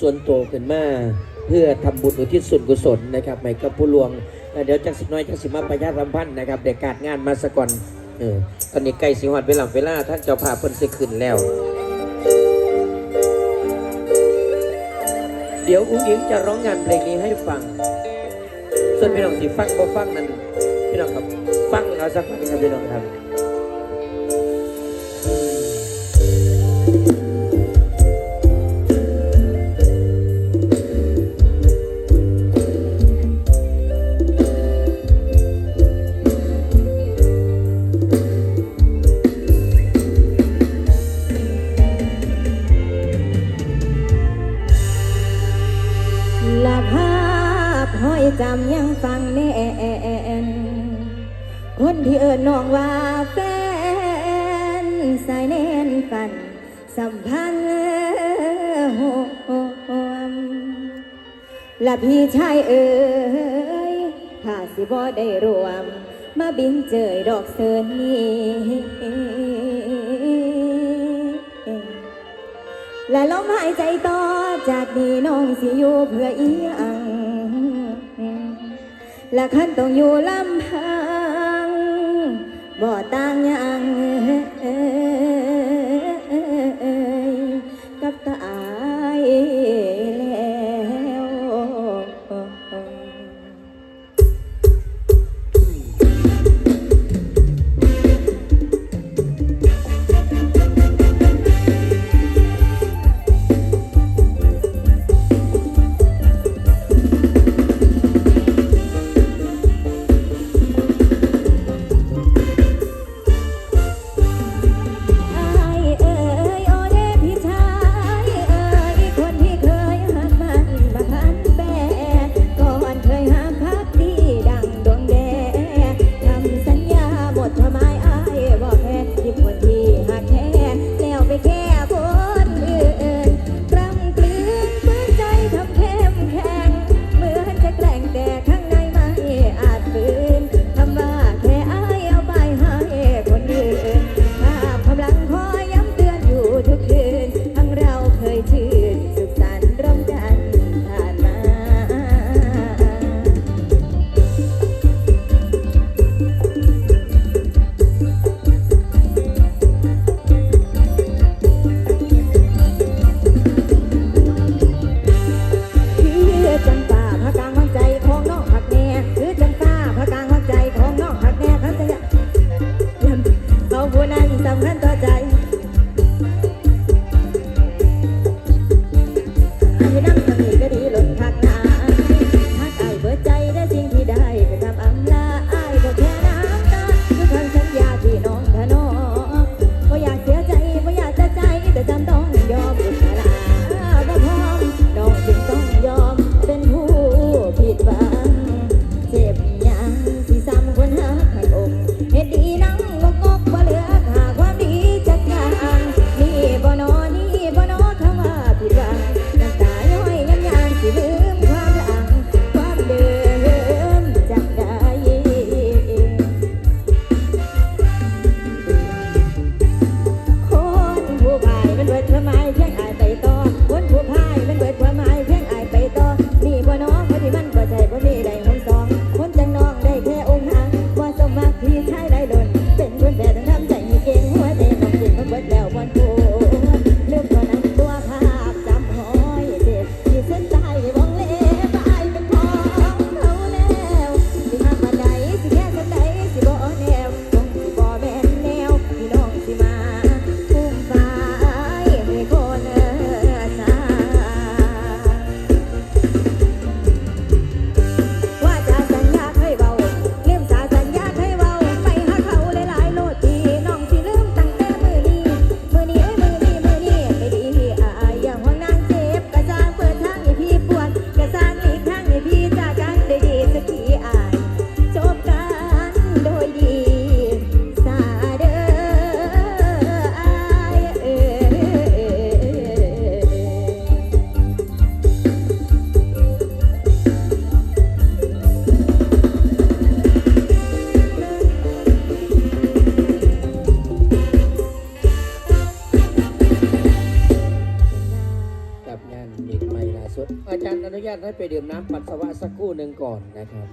ส่วนตัวขึ้นมาเพื่อทำบุญอุทิศส่วนกุศลนะครับให้กับผู้หลวง เดี๋ยวจักสิน้อยจักสิมาประชาสัมพันนะครับเด็กการงานมาสก่อนเออตอนนี้ใกล้สิฮอดเวลาเวลาท่านเจ้าภาพเพิ่นสิขึ้นแล้ว เดี๋ยวอุ้งอิงจะร้องงานเพลงนี้ให้ฟัง ส่วนพี่น้องสิฟังบ่ฟังนั้นพี่น้องครับฟังเอาสักฟังครับพี่น้องครับ ห้อยจำยังฟังแน่นคนที่เอิญน้องว่าแฟนสายแน่นฝัน สัมพันธ์หมและพี่ชายเอ๋ยถ้าสิบ่ได้รวม มาบินเจยดอกเสินนี้และลมหายใจต่อจากนี้น้องสิอยู่เพื่ออีหยัง และขันต้องอยู่ลำพังบ่ต่างยัง อาจารย์อนุญาตให้ไปดื่มน้ำปัสสาวะสักครู่หนึ่งก่อนนะครับ